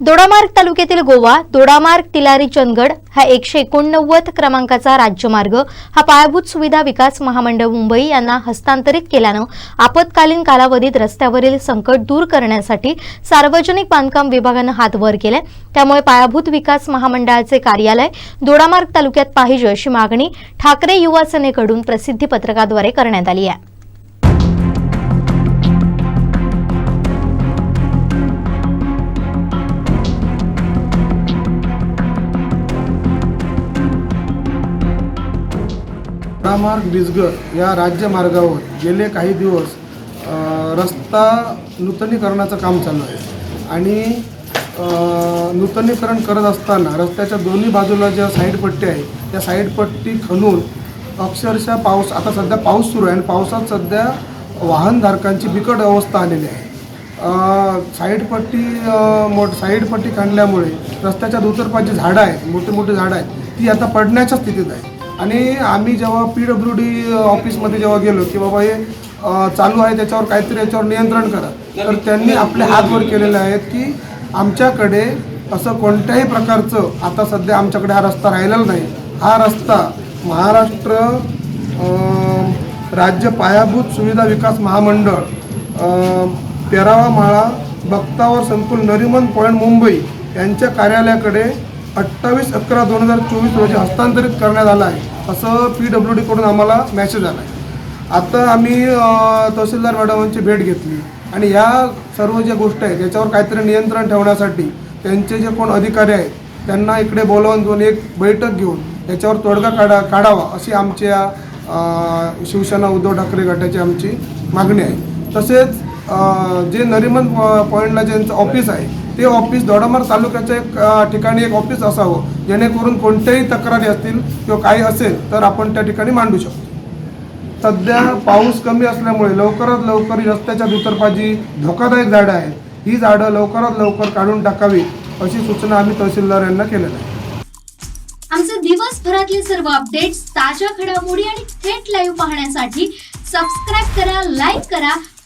दोडामार्ग तालुक्यातील गोवा दोडामार्ग तिलारी चंदगड हा एकशे एकोणनव्वद क्रमांकाचा राज्यमार्ग. हा पायाभूत सुविधा विकास महामंडळ मुंबई यांना हस्तांतरित केल्यानं आपत्कालीन कालावधीत रस्त्यावरील संकट दूर करण्यासाठी सार्वजनिक बांधकाम विभागानं हात वर केलाय. त्यामुळे पायाभूत विकास महामंडळाचे कार्यालय दोडामार्ग तालुक्यात पाहिजे अशी मागणी ठाकरे युवा सेनेकडून प्रसिद्धी पत्रकाद्वारे करण्यात आली आहे. मार्ग बिजगर या राज्यमार्गावर गेले काही दिवस रस्ता नूतनीकरणाचं काम चालू आहे. आणि नूतनीकरण करत असताना रस्त्याच्या दोन्ही बाजूला ज्या साईडपट्टी आहे त्या साईडपट्टी खणून अक्षरशः पाऊस आता सध्या पाऊस सुरू आहे आणि पावसात सध्या वाहनधारकांची बिकट अवस्था आलेली आहे. साईडपट्टी मोठ साईडपट्टी खणल्यामुळे रस्त्याच्या दुतर्फाची झाडं आहेत मोठी मोठी झाडं आहेत ती आता पडण्याच्या स्थितीत आहे आणि आम्ही जेव्हा पी डब्ल्यू डी ऑफिसमध्ये जेव्हा गेलो की बाबा हे चालू आहे त्याच्यावर काहीतरी याच्यावर नियंत्रण करा. तर त्यांनी आपले हात वर केलेले आहेत की आमच्याकडे असं कोणत्याही प्रकारचं आता सध्या आमच्याकडे हा रस्ता राहिलेला नाही. हा रस्ता महाराष्ट्र राज्य पायाभूत सुविधा विकास महामंडळ तेरावा माळा बक्तावर संकुल नरिमन पॉईंट मुंबई यांच्या कार्यालयाकडे अठ्ठावीस अकरा दोन हजार चोवीस रोजी हस्तांतरित करण्यात आलं आहे. असं पी डब्ल्यू डीकडून आम्हाला मॅसेज आला आहे. आता आम्ही तहसीलदार मॅडमांची भेट घेतली आणि ह्या सर्व ज्या गोष्टी आहेत याच्यावर काहीतरी नियंत्रण ठेवण्यासाठी त्यांचे जे कोण अधिकारी आहेत त्यांना इकडे बोलावून घेऊन एक बैठक घेऊन याच्यावर तोडगा काढा काढावा अशी आमच्या शिवसेना उद्धव ठाकरे गटाची आमची मागणी आहे. तसेच जे नरिमन पॉ- पॉईंटला ज्यांचं ऑफिस आहे ते ऑफिस दोडामार तालुक्याच्या एक ठिकाणी एक ऑफिस असावं. जेणेकरून कोणत्याही तक्रारी असतील किंवा काही असेल तर आपण त्या ठिकाणी मांडू शकतो. सध्या पाऊस कमी असल्यामुळे लवकरात लवकर रस्त्याच्या दुतर्फाजी धोकादायक झाडं आहेत. ही झाडं लवकरात लवकर काढून टाकावी अशी सूचना आम्ही तहसीलदार यांना केलेल्या आहे. आमचे दिवसभरातले सर्व अपडेट्स ताज्या घडामोडी आणि थेट लाईव्ह पाहण्यासाठी सबस्क्राईब करा लाईक करा